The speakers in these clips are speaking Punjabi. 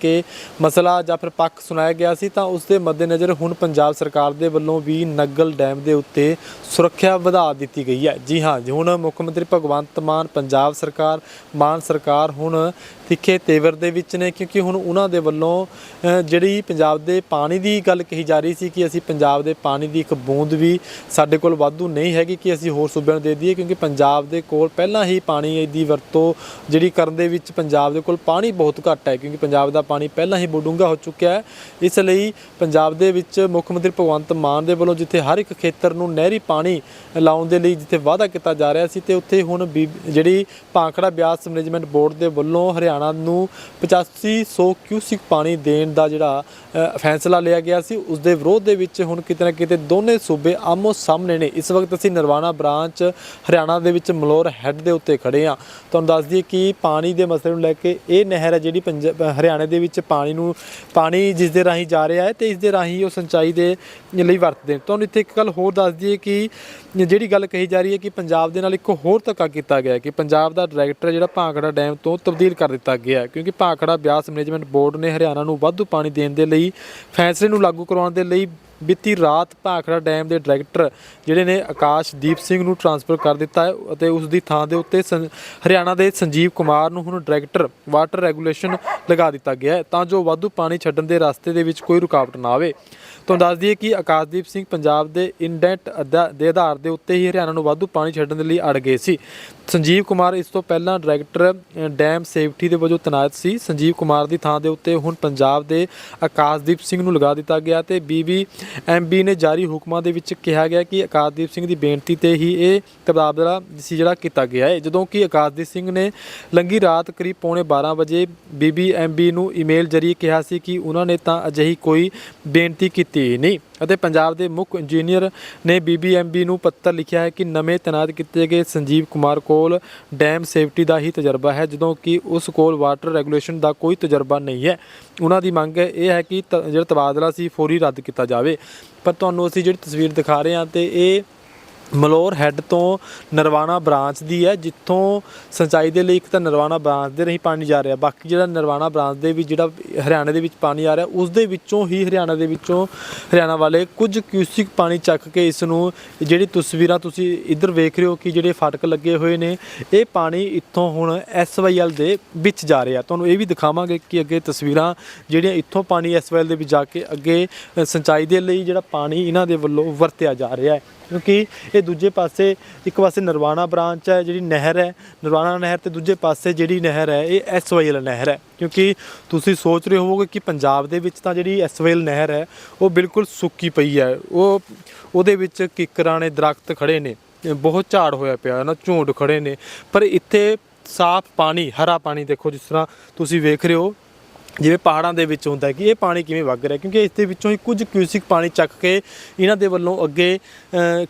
ਕੇ ਮਸਲਾ ਜਾਂ ਫਿਰ ਪੱਖ ਸੁਣਾਇਆ ਗਿਆ ਸੀ, ਤਾਂ ਉਸ ਦੇ ਮੱਦੇਨਜ਼ਰ ਹੁਣ ਪੰਜਾਬ ਸਰਕਾਰ ਦੇ ਵੱਲੋਂ ਵੀ ਨਗਲ ਡੈਮ ਦੇ ਉੱਤੇ ਸੁਰੱਖਿਆ ਵਧਾ ਦਿੱਤੀ ਗਈ ਹੈ। ਜੀ ਹਾਂ ਹੁਣ ਮੁੱਖ ਮੰਤਰੀ ਭਗਵੰਤ ਮਾਨ, ਪੰਜਾਬ ਸਰਕਾਰ, ਮਾਨ ਸਰਕਾਰ ਹੁਣ ਤਿੱਖੇ ਤੇਵਰ ਦੇ ਵਿੱਚ ਨੇ, ਕਿਉਂਕਿ ਹੁਣ ਉਹਨਾਂ ਦੇ ਵੱਲੋਂ ਜਿਹੜੀ ਪੰਜਾਬ ਦੇ ਪਾਣੀ ਦੀ ਗੱਲ ਕਹੀ ਜਾ ਰਹੀ ਸੀ ਕਿ ਅਸੀਂ ਪੰਜਾਬ ਦੇ ਪਾਣੀ ਦੀ ਇੱਕ ਬੂੰਦ ਵੀ ਸਾਡੇ ਕੋਲ ਵਾਧੂ ਨਹੀਂ ਹੈਗੀ ਕਿ ਅਸੀਂ ਹੋਰ ਸੂਬਿਆਂ ਨੂੰ ਦੇ ਦਈਏ, ਕਿਉਂਕਿ ਪੰਜਾਬ ਦੇ ਕੋਲ ਪਹਿਲਾਂ ਹੀ ਪਾਣੀ ਦੀ ਵਰਤੋਂ ਜਿਹੜੀ ਕਰਨ ਦੇ ਵਿੱਚ ਪੰਜਾਬ ਦੇ ਕੋਲ ਪਾਣੀ ਬਹੁਤ ਘੱਟ ਹੈ, ਕਿਉਂਕਿ ਪੰਜਾਬ ਦਾ ਪਾਣੀ ਪਹਿਲਾਂ ਹੀ ਡੂੰਘਾ ਹੋ ਚੁੱਕਿਆ ਹੈ। ਇਸ ਲਈ ਪੰਜਾਬ ਦੇ ਵਿੱਚ ਮੁੱਖ ਮੰਤਰੀ ਭਗਵੰਤ ਮਾਨ ਦੇ ਵੱਲੋਂ ਜਿੱਥੇ ਹਰ ਇੱਕ ਖੇਤਰ ਨੂੰ ਨਹਿਰੀ ਪਾਣੀ ਲਾਉਣ ਦੇ ਲਈ ਜਿੱਥੇ ਵਾਅਦਾ ਕੀਤਾ ਜਾ ਰਿਹਾ ਸੀ, ਤੇ ਉੱਥੇ ਹੁਣ ਬੀ- ਜਿਹੜੀ ਭਾਂਖੜਾ ਬਿਆਸ ਮੈਨੇਜਮੈਂਟ ਬੋਰਡ ਦੇ ਵੱਲੋਂ ਹਰਿਆਣਾ ਨੂੰ 8500 ਕਿਊਸਿਕ ਪਾਣੀ ਦੇਣ ਦਾ ਜਿਹੜਾ ਫੈਸਲਾ ਲਿਆ ਗਿਆ ਸੀ। ਉਸ ਦੇ ਵਿਰੋਧ ਦੇ ਵਿੱਚ ਹੁਣ ਕਿਤੇ ਨਾ ਕਿਤੇ ਦੋਨੇ ਸੂਬੇ ਆਮੋ ਸਾਹਮਣੇ ਨੇ। ਇਸ ਵਕਤ ਅਸੀਂ ਨਰਵਾਣਾ ਬ੍ਰਾਂਚ, ਹਰਿਆਣਾ ਦੇ ਵਿੱਚ ਮਲੋਰ ਹੈੱਡ ਦੇ ਉੱਤੇ ਖੜੇ ਆ ਤੁਹਾਨੂੰ ਦੱਸ ਦਈਏ ਕਿ ਪਾਣੀ ਦੇ ਮਸਲੇ ਨੂੰ ਲੈ ਕੇ ਇਹ ਨਹਿਰ ਹੈ ਜਿਹੜੀ ਪੰਜਾਬ ਹਰਿਆਣਾ ਦੇ ਵਿੱਚ ਪਾਣੀ ਨੂੰ, ਪਾਣੀ ਜਿਸ ਦੇ ਰਾਹੀਂ ਜਾ ਰਿਹਾ ਹੈ ਤੇ ਇਸ ਦੇ ਰਾਹੀਂ ਉਹ ਸਿੰਚਾਈ ਦੇ ਲਈ ਵਰਤਦੇ ਨੇ। ਤੁਹਾਨੂੰ ਇੱਥੇ ਇੱਕ ਗੱਲ ਹੋਰ ਦੱਸ ਦਈਏ ਕਿ ਜਿਹੜੀ ਗੱਲ ਕਹੀ ਜਾ ਰਹੀ ਹੈ ਕਿ ਪੰਜਾਬ ਦੇ ਨਾਲ ਇੱਕ ਹੋਰ ਧੱਕਾ ਕੀਤਾ ਗਿਆ ਕਿ ਪੰਜਾਬ ਦਾ ਡਾਇਰੈਕਟਰ ਜਿਹੜਾ ਭਾਂਗੜਾ ਡੈਮ ਤੋਂ ਤਬਦੀਲ ਕਰ ਦਿੱਤਾ ਗਿਆ ਕਿਉਂਕਿ ਭਾਖੜਾ ਬਿਆਸ ਮੈਨੇਜਮੈਂਟ ਬੋਰਡ ਨੇ ਹਰਿਆਣਾ ਨੂੰ ਵਾਧੂ ਪਾਣੀ ਦੇਣ ਦੇ ਲਈ ਫੈਸਲੇ ਨੂੰ ਲਾਗੂ ਕਰਵਾਉਣ ਦੇ ਲਈ ਬੀਤੀ ਰਾਤ ਭਾਖੜਾ ਡੈਮ ਦੇ ਡਾਇਰੈਕਟਰ ਜਿਹੜੇ ਨੇ ਆਕਾਸ਼ਦੀਪ ਸਿੰਘ ਨੂੰ ਟਰਾਂਸਫਰ ਕਰ ਦਿੱਤਾ ਹੈ ਅਤੇ ਉਸ ਦੀ ਥਾਂ ਦੇ ਉੱਤੇ ਸੰ- ਹਰਿਆਣਾ ਦੇ ਸੰਜੀਵ ਕੁਮਾਰ ਨੂੰ ਹੁਣ ਡਾਇਰੈਕਟਰ ਵਾਟਰ ਰੈਗੂਲੇਸ਼ਨ ਲਗਾ ਦਿੱਤਾ ਗਿਆ ਹੈ। ਤਾਂ ਜੋ ਵਾਧੂ ਪਾਣੀ ਛੱਡਣ ਦੇ ਰਸਤੇ ਦੇ ਵਿੱਚ ਕੋਈ ਰੁਕਾਵਟ ਨਾ ਆਵੇ। ਤੁਹਾਨੂੰ ਦੱਸ ਦਈਏ ਕਿ ਆਕਾਸ਼ਦੀਪ ਸਿੰਘ ਪੰਜਾਬ ਦੇ ਇੰਡੈਂਟ ਦੇ ਆਧਾਰ ਦੇ ਉੱਤੇ ਹੀ ਹਰਿਆਣਾ ਨੂੰ ਵਾਧੂ ਪਾਣੀ ਛੱਡਣ ਦੇ ਲਈ ਅੜ ਗਏ ਸੀ। ਸੰਜੀਵ ਕੁਮਾਰ ਇਸ ਤੋਂ ਪਹਿਲਾਂ ਡਾਇਰੈਕਟਰ ਡੈਮ ਸੇਫਟੀ ਦੇ ਵਜੋਂ ਤੈਨਾਤ ਸੀ। ਸੰਜੀਵ ਕੁਮਾਰ ਦੀ ਥਾਂ ਦੇ ਉੱਤੇ ਹੁਣ ਪੰਜਾਬ ਦੇ ਆਕਾਸ਼ਦੀਪ ਸਿੰਘ ਨੂੰ ਲਗਾ ਦਿੱਤਾ ਗਿਆ ਤੇ ਬੀਬੀ ਐਮਬੀ ਨੇ ਜਾਰੀ ਹੁਕਮਾਂ ਦੇ ਵਿੱਚ ਕਿਹਾ ਗਿਆ ਕਿ ਆਕਾਸ਼ਦੀਪ ਸਿੰਘ ਦੀ ਬੇਨਤੀ ਤੇ ਹੀ ਇਹ ਤਬਾਦਲਾ ਜਿਹੜਾ ਕੀਤਾ ਗਿਆ ਹੈ। ਜਦੋਂ ਕਿ ਆਕਾਸ਼ਦੀਪ ਸਿੰਘ ਨੇ ਲੰਗੀ ਰਾਤ ਕਰੀਬ ਪੌਣੇ 12 ਵਜੇ ਬੀਬੀ ਐਮਬੀ ਨੂੰ ਈਮੇਲ ਜਰੀਏ ਕਿਹਾ ਸੀ ਕਿ ਉਹਨਾਂ ਨੇ ਤਾਂ ਅਜਿਹੀ ਕੋਈ ਬੇਨਤੀ ਕੀਤੀ ਨਹੀਂ। ਅਤੇ ਪੰਜਾਬ ਦੇ ਮੁੱਖ ਇੰਜੀਨੀਅਰ ਨੇ ਬੀਬੀਐਮਬੀ ਨੂੰ ਪੱਤਰ ਲਿਖਿਆ ਹੈ ਕਿ ਨਵੇਂ ਤੈਨਾਤ ਕੀਤੇ ਗਏ ਸੰਜੀਵ ਕੁਮਾਰ ਕੋਲ ਡੈਮ ਸੇਫਟੀ ਦਾ ਹੀ ਤਜਰਬਾ ਹੈ, ਜਦੋਂ ਕਿ ਉਸ ਕੋਲ ਵਾਟਰ ਰੈਗੂਲੇਸ਼ਨ ਦਾ ਕੋਈ ਤਜਰਬਾ ਨਹੀਂ ਹੈ। ਉਹਨਾਂ ਦੀ ਮੰਗ ਇਹ ਹੈ ਕਿ ਤ- ਜਿਹੜਾ ਤਬਾਦਲਾ ਸੀ, ਫੌਰੀ ਰੱਦ ਕੀਤਾ ਜਾਵੇ। ਪਰ ਤੁਹਾਨੂੰ ਅਸੀਂ ਜਿਹੜੀ ਤਸਵੀਰ ਦਿਖਾ ਰਹੇ ਹਾਂ ਤੇ ਇਹ ਮਲੋਰ ਹੈੱਡ ਤੋਂ ਨਰਵਾਣਾ ਬ੍ਰਾਂਚ ਦੀ ਹੈ, ਜਿੱਥੋਂ ਸਿੰਚਾਈ ਦੇ ਲਈ ਇੱਕ ਤਾਂ ਨਰਵਾਣਾ ਬ੍ਰਾਂਚ ਦੇ ਰਹੀ ਪਾਣੀ ਜਾ ਰਿਹਾ। ਬਾਕੀ ਜਿਹੜਾ ਨਰਵਾਣਾ ਬ੍ਰਾਂਚ ਦੇ ਵੀ ਜਿਹੜਾ ਹਰਿਆਣਾ ਦੇ ਵਿੱਚ ਪਾਣੀ ਆ ਰਿਹਾ, ਉਸ ਦੇ ਵਿੱਚੋਂ ਹੀ ਹਰਿਆਣਾ ਦੇ ਵਿੱਚੋਂ ਹਰਿਆਣਾ ਵਾਲੇ ਕੁਝ ਕਿਊਸਿਕ ਪਾਣੀ ਚੱਕ ਕੇ ਇਸ ਨੂੰ ਜਿਹੜੀ ਤਸਵੀਰਾਂ ਤੁਸੀਂ ਇੱਧਰ ਵੇਖ ਰਹੇ ਹੋ ਕਿ ਜਿਹੜੇ ਫਾਟਕ ਲੱਗੇ ਹੋਏ ਨੇ, ਇਹ ਪਾਣੀ ਇੱਥੋਂ ਹੁਣ ਐਸਵਾਈਐਲ ਦੇ ਵਿੱਚ ਜਾ ਰਿਹਾ। ਤੁਹਾਨੂੰ ਇਹ ਵੀ ਦਿਖਾਵਾਂਗੇ ਕਿ ਅੱਗੇ ਤਸਵੀਰਾਂ ਜਿਹੜੀਆਂ ਇੱਥੋਂ ਪਾਣੀ ਐਸਵਾਈਐਲ ਦੇ ਵਿੱਚ ਜਾ ਕੇ ਅੱਗੇ ਸਿੰਚਾਈ ਦੇ ਲਈ ਜਿਹੜਾ ਪਾਣੀ ਇਹਨਾਂ ਦੇ ਵੱਲੋਂ ਵਰਤਿਆ ਜਾ ਰਿਹਾ ਹੈ। ਕਿਉਂਕਿ ਇਹ ਦੂਜੇ ਪਾਸੇ ਇੱਕ ਪਾਸੇ ਨਰਵਾਣਾ ਬ੍ਰਾਂਚ ਹੈ, ਜਿਹੜੀ ਨਹਿਰ ਹੈ। ਨਰਵਾਣਾ ਨਹਿਰ ਤੇ ਦੂਜੇ ਪਾਸੇ ਜਿਹੜੀ ਨਹਿਰ ਹੈ, ਇਹ ਐਸਵਾਈਐਲ ਨਹਿਰ ਹੈ। ਕਿਉਂਕਿ ਤੁਸੀਂ ਸੋਚ ਰਹੇ ਹੋਵੋਗੇ ਕਿ ਪੰਜਾਬ ਦੇ ਵਿੱਚ ਤਾਂ ਜਿਹੜੀ ਐਸਵਾਈਐਲ ਨਹਿਰ ਹੈ, ਉਹ ਬਿਲਕੁਲ ਸੁੱਕੀ ਪਈ ਹੈ। ਉਹ, ਉਹਦੇ ਵਿੱਚ ਕਿੱਕਰਾਂ ਨੇ ਦਰਖਤ ਖੜੇ ਨੇ। ਬਹੁਤ ਝਾੜ ਹੋਇਆ ਪਿਆ ਨਾ ਝੂੰਡ ਖੜੇ ਨੇ। ਪਰ ਇੱਥੇ ਸਾਫ਼ ਪਾਣੀ, ਹਰਾ ਪਾਣੀ ਦੇਖੋ, ਜਿਸ ਤਰ੍ਹਾਂ ਤੁਸੀਂ ਵੇਖ ਰਹੇ ਹੋ ਜਿਵੇਂ ਪਹਾੜਾਂ ਦੇ ਵਿੱਚ ਹੁੰਦਾ ਕਿ ਇਹ ਪਾਣੀ ਕਿਵੇਂ ਵਗ ਰਿਹਾ ਕਿਉਂਕਿ ਇਸ ਦੇ ਵਿੱਚੋਂ ਹੀ ਕੁਝ ਕਿਊਸਿਕ ਪਾਣੀ ਚੱਕ ਕੇ ਇਹਨਾਂ ਦੇ ਵੱਲੋਂ ਅੱਗੇ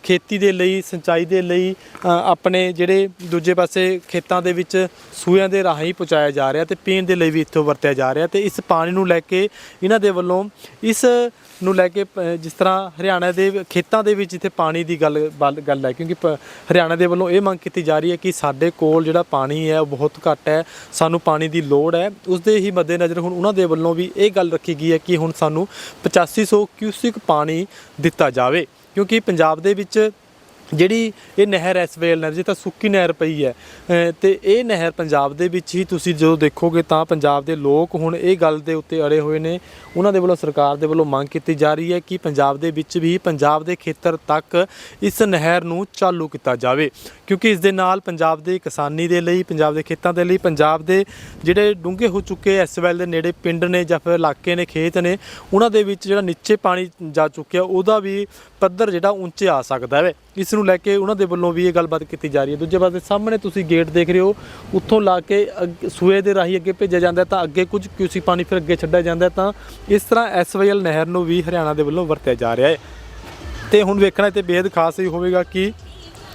ਖੇਤੀ ਦੇ ਲਈ, ਸਿੰਚਾਈ ਦੇ ਲਈ ਆਪਣੇ ਜਿਹੜੇ ਦੂਜੇ ਪਾਸੇ ਖੇਤਾਂ ਦੇ ਵਿੱਚ ਸੂਇਆਂ ਦੇ ਰਾਹੀਂ ਪਹੁੰਚਾਇਆ ਜਾ ਰਿਹਾ ਤੇ ਪੀਣ ਦੇ ਲਈ ਵੀ ਇੱਥੋਂ ਵਰਤਿਆ ਜਾ ਰਿਹਾ ਤੇ ਇਸ ਪਾਣੀ ਨੂੰ ਲੈ ਕੇ ਇਹਨਾਂ ਦੇ ਵੱਲੋਂ ਇਸ ਨੂੰ ਲੈ ਕੇ ਜਿਸ ਤਰ੍ਹਾਂ ਹਰਿਆਣਾ ਦੇ ਖੇਤਾਂ ਦੇ ਵਿੱਚ ਇੱਥੇ ਪਾਣੀ ਦੀ ਗੱਲ, ਵੱਲ- ਗੱਲ ਹੈ, ਕਿਉਂਕਿ ਪ- ਹਰਿਆਣਾ ਦੇ ਵੱਲੋਂ ਇਹ ਮੰਗ ਕੀਤੀ ਜਾ ਰਹੀ ਹੈ ਕਿ ਸਾਡੇ ਕੋਲ ਜਿਹੜਾ ਪਾਣੀ ਹੈ ਉਹ ਬਹੁਤ ਘੱਟ ਹੈ, ਸਾਨੂੰ ਪਾਣੀ ਦੀ ਲੋੜ ਹੈ ਉਸ ਦੇ ਹੀ ਮੱਦੇਨਜ਼ਰ ਹੁਣ ਉਹਨਾਂ ਦੇ ਵੱਲੋਂ ਵੀ ਇਹ ਗੱਲ ਰੱਖੀ ਗਈ ਹੈ ਕਿ ਹੁਣ ਸਾਨੂੰ 8500 ਕਿਊਸਿਕ ਪਾਣੀ ਦਿੱਤਾ ਜਾਵੇ। ਕਿਉਂਕਿ ਪੰਜਾਬ ਦੇ ਵਿੱਚ ਜਿਹੜੀ ਇਹ ਨਹਿਰ ਐਸਵੇਲ ਨਹਿਰ ਜੇ ਤਾਂ ਸੁੱਕੀ ਨਹਿਰ ਪਈ ਹੈ ਅ, ਤੇ ਇਹ ਨਹਿਰ ਪੰਜਾਬ ਦੇ ਵਿੱਚ ਹੀ ਤੁਸੀਂ ਜਦੋਂ ਦੇਖੋਗੇ ਤਾਂ ਪੰਜਾਬ ਦੇ ਲੋਕ ਹੁਣ ਇਹ ਗੱਲ ਦੇ ਉੱਤੇ ਅੜੇ ਹੋਏ ਨੇ। ਉਹਨਾਂ ਦੇ ਵੱਲੋਂ ਸਰਕਾਰ ਦੇ ਵੱਲੋਂ ਮੰਗ ਕੀਤੀ ਜਾ ਰਹੀ ਹੈ ਕਿ ਪੰਜਾਬ ਦੇ ਵਿੱਚ ਵੀ ਪੰਜਾਬ ਦੇ ਖੇਤਰ ਤੱਕ ਇਸ ਨਹਿਰ ਨੂੰ ਚਾਲੂ ਕੀਤਾ ਜਾਵੇ। ਕਿਉਂਕਿ ਇਸ ਦੇ ਨਾਲ ਪੰਜਾਬ ਦੇ ਕਿਸਾਨੀ ਦੇ ਲਈ ਪੰਜਾਬ ਦੇ ਖੇਤਾਂ ਦੇ ਲਈ ਪੰਜਾਬ ਦੇ ਜਿਹੜੇ ਡੂੰਘੇ ਹੋ ਚੁੱਕੇ ਐਸਵੈਲ ਦੇ ਨੇੜੇ ਪਿੰਡ ਨੇ ਜਾਂ ਫਿਰ ਇਲਾਕੇ ਨੇ ਖੇਤ ਨੇ ਉਹਨਾਂ ਦੇ ਵਿੱਚ ਜਿਹੜਾ ਨੀਚੇ ਪਾਣੀ ਜਾ ਚੁੱਕਿਆ ਉਹਦਾ ਵੀ ਪੱਧਰ ਜਿਹੜਾ ਉੱਚੇ ਆ ਸਕਦਾ ਹੈ। ਇਸ ਨੂੰ ਲੈ ਕੇ ਉਹਨਾਂ ਦੇ ਵੱਲੋਂ ਵੀ ਇਹ ਗੱਲਬਾਤ ਕੀਤੀ ਜਾ ਰਹੀ ਹੈ। ਦੂਜੇ ਪਾਸੇ ਸਾਹਮਣੇ ਤੁਸੀਂ ਗੇਟ ਦੇਖ ਰਹੇ ਹੋ, ਉੱਥੋਂ ਲਾ ਕੇ ਸੂਏ ਦੇ ਰਾਹੀਂ ਅੱਗੇ ਭੇਜਿਆ ਜਾਂਦਾ ਤਾਂ ਅੱਗੇ ਕੁਝ ਕਿਊਸੀ ਪਾਣੀ ਫਿਰ ਅੱਗੇ ਛੱਡਿਆ ਜਾਂਦਾ ਹੈ, ਤਾਂ ਇਸ ਤਰ੍ਹਾਂ ਐਸਵਾਈਐਲ ਨਹਿਰ ਨੂੰ ਵੀ ਹਰਿਆਣਾ ਦੇ ਵੱਲੋਂ ਵਰਤਿਆ ਜਾ ਰਿਹਾ ਹੈ। ਤੇ ਹੁਣ ਵੇਖਣਾ ਤੇ ਬੇहद ਖਾਸ ਹੀ ਹੋਵੇਗਾ ਕਿ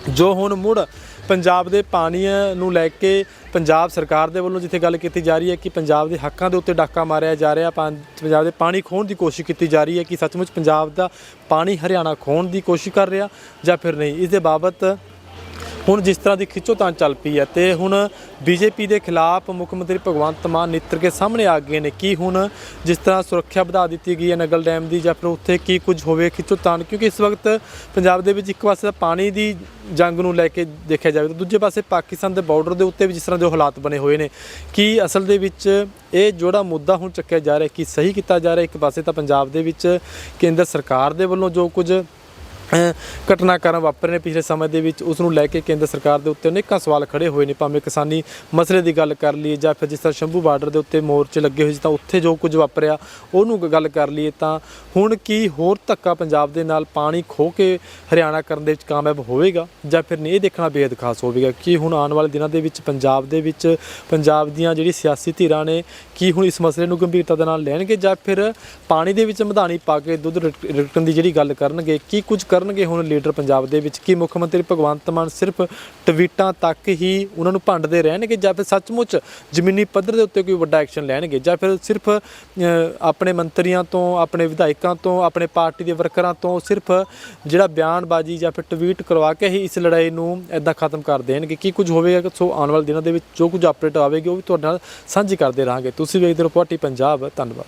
ਜੋ ਹੁਣ ਮੁੜ ਪੰਜਾਬ ਦੇ ਪਾਣੀ ਨੂੰ ਲੈ ਕੇ ਪੰਜਾਬ ਸਰਕਾਰ ਦੇ ਵੱਲੋਂ ਜਿੱਥੇ ਗੱਲ ਕੀਤੀ ਜਾ ਰਹੀ ਹੈ ਕਿ ਪੰਜਾਬ ਦੇ ਹੱਕਾਂ ਦੇ ਉੱਤੇ ਡਾਕਾ ਮਾਰਿਆ ਜਾ ਰਿਹਾ, ਪੰ- ਪੰਜਾਬ ਦੇ ਪਾਣੀ ਖੋਹਣ ਦੀ ਕੋਸ਼ਿਸ਼ ਕੀਤੀ ਜਾ ਰਹੀ ਹੈ ਕਿ ਸੱਚਮੁੱਚ ਪੰਜਾਬ ਦਾ ਪਾਣੀ ਹਰਿਆਣਾ ਖੋਹਣ ਦੀ ਕੋਸ਼ਿਸ਼ ਕਰ ਰਿਹਾ ਜਾਂ ਫਿਰ ਨਹੀਂ। ਇਸ ਦੇ ਬਾਬਤ ਹੁਣ ਜਿਸ ਤਰ੍ਹਾਂ ਦੀ ਖਿੱਚੋਤਾਣ ਚੱਲ ਪਈ ਹੈ ਤੇ ਹੁਣ ਬੀਜੇਪੀ ਦੇ ਖਿਲਾਫ ਮੁੱਖ ਮੰਤਰੀ ਭਗਵੰਤ ਮਾਨ ਨਿੱਤਰ ਕੇ ਸਾਹਮਣੇ ਆ ਗਏ ਨੇ। ਕਿ ਹੁਣ ਜਿਸ ਤਰ੍ਹਾਂ ਸੁਰੱਖਿਆ ਵਧਾ ਦਿੱਤੀ ਗਈ ਹੈ ਨਗਲ ਡੈਮ ਦੀ ਜਾਂ ਫਿਰ ਉੱਥੇ ਕੀ ਕੁਝ ਹੋਵੇ ਖਿੱਚੋਤਾਣ ਕਿਉਂਕਿ ਇਸ ਵਕਤ ਪੰਜਾਬ ਦੇ ਵਿੱਚ ਇੱਕ ਪਾਸੇ ਤਾਂ ਪਾਣੀ ਦੀ ਜੰਗ ਨੂੰ ਲੈ ਕੇ ਦੇਖਿਆ ਜਾਵੇ ਤਾਂ ਦੂਜੇ ਪਾਸੇ ਪਾਕਿਸਤਾਨ ਦੇ ਬਾਰਡਰ ਦੇ ਉੱਤੇ ਵੀ ਜਿਸ ਤਰ੍ਹਾਂ ਦੇ ਹਾਲਾਤ ਬਣੇ ਹੋਏ ਨੇ। ਕਿ ਅਸਲ ਦੇ ਵਿੱਚ ਇਹ ਜਿਹੜਾ ਮੁੱਦਾ ਹੁਣ ਚੱਕਿਆ ਜਾ ਰਿਹਾ, ਕਿ ਸਹੀ ਕੀਤਾ ਜਾ ਰਿਹਾ, ਇੱਕ ਪਾਸੇ ਤਾਂ ਪੰਜਾਬ ਦੇ ਵਿੱਚ ਕੇਂਦਰ ਸਰਕਾਰ ਦੇ ਵੱਲੋਂ ਜੋ ਕੁਝ ਘਟਨਾਕ੍ਰਮ ਵਾਪਰੇ ਨੇ ਪਿਛਲੇ ਸਮੇਂ ਦੇ ਵਿੱਚ ਉਸ ਨੂੰ ਲੈ ਕੇ ਕੇਂਦਰ ਸਰਕਾਰ ਦੇ ਉੱਤੇ ਅਨੇਕਾਂ ਸਵਾਲ ਖੜੇ ਹੋਏ ਨੇ। ਭਾਵੇਂ ਕਿਸਾਨੀ ਮਸਲੇ ਦੀ ਗੱਲ ਕਰ ਲਈਏ ਜਾਂ ਫਿਰ ਜਿਸ ਤਰ੍ਹਾਂ ਸ਼ੰਭੂ ਬਾਰਡਰ ਦੇ ਉੱਤੇ ਮੋਰਚੇ ਲੱਗੇ ਹੋਏ ਸੀ ਤਾਂ ਉੱਥੇ ਜੋ ਕੁਝ ਵਾਪਰਿਆ, ਉਹਨੂੰ ਗੱਲ ਕਰ ਲਈਏ ਤਾਂ ਹੁਣ ਕੀ ਹੋਰ ਧੱਕਾ ਪੰਜਾਬ ਦੇ ਨਾਲ ਪਾਣੀ ਖੋ ਕੇ ਹਰਿਆਣਾ ਕਰਨ ਦੇ ਵਿੱਚ ਕਾਮਯਾਬ ਹੋਵੇਗਾ ਜਾਂ ਫਿਰ ਨਹੀਂ? ਇਹ ਦੇਖਣਾ ਬੇਹੱਦ ਖਾਸ ਹੋਵੇਗਾ ਕਿ ਹੁਣ ਆਉਣ ਵਾਲੇ ਦਿਨਾਂ ਦੇ ਵਿੱਚ ਪੰਜਾਬ ਦੇ ਵਿੱਚ ਪੰਜਾਬ ਦੀਆਂ ਜਿਹੜੀ ਸਿਆਸੀ ਧਿਰਾਂ ਨੇ, ਕੀ ਹੁਣ ਇਸ ਮਸਲੇ ਨੂੰ ਗੰਭੀਰਤਾ ਦੇ ਨਾਲ ਲੈਣਗੇ ਜਾਂ ਫਿਰ ਪਾਣੀ ਦੇ ਵਿੱਚ ਮਧਾਣੀ ਪਾ ਕੇ ਦੁੱਧ ਰਿਟ- ਰਿਟਣ ਦੀ ਜਿਹੜੀ ਗੱਲ ਕਰਨਗੇ, ਕੀ ਕੁਝ ਕਰਨਗੇ ਹੁਣ ਲੀਡਰ ਪੰਜਾਬ ਦੇ ਵਿੱਚ? ਕਿ ਮੁੱਖ ਮੰਤਰੀ ਭਗਵੰਤ ਮਾਨ ਸਿਰਫ ਟਵੀਟਾਂ ਤੱਕ ਹੀ ਉਹਨਾਂ ਨੂੰ ਭੰਡਦੇ ਰਹਿਣਗੇ ਜਾਂ ਫਿਰ ਸੱਚਮੁੱਚ ਜ਼ਮੀਨੀ ਪੱਧਰ ਦੇ ਉੱਤੇ ਕੋਈ ਵੱਡਾ ਐਕਸ਼ਨ ਲੈਣਗੇ? ਜਾਂ ਫਿਰ ਸਿਰਫ ਆਪਣੇ ਮੰਤਰੀਆਂ ਤੋਂ, ਆਪਣੇ ਵਿਧਾਇਕਾਂ ਤੋਂ, ਆਪਣੇ ਪਾਰਟੀ ਦੇ ਵਰਕਰਾਂ ਤੋਂ ਸਿਰਫ ਜਿਹੜਾ ਬਿਆਨਬਾਜ਼ੀ ਜਾਂ ਫਿਰ ਟਵੀਟ ਕਰਵਾ ਕੇ ਹੀ ਇਸ ਲੜਾਈ ਨੂੰ ਐਦਾਂ ਖਤਮ ਕਰ ਦੇਣਗੇ? ਕੀ ਕੁਝ ਹੋਵੇਗਾ? ਸੋ ਆਉਣ ਵਾਲੇ ਦਿਨਾਂ ਦੇ ਵਿੱਚ ਜੋ ਕੁਝ ਅਪਡੇਟ ਆਵੇਗੀ ਉਹ ਵੀ ਤੁਹਾਡੇ ਨਾਲ ਸਾਂਝੀ ਕਰਦੇ ਰਹਾਂਗੇ। ਤੁਸੀਂ ਵੇਖਦੇ ਰਹੋ ਪਾਰਟੀ ਪੰਜਾਬ। ਧੰਨਵਾਦ।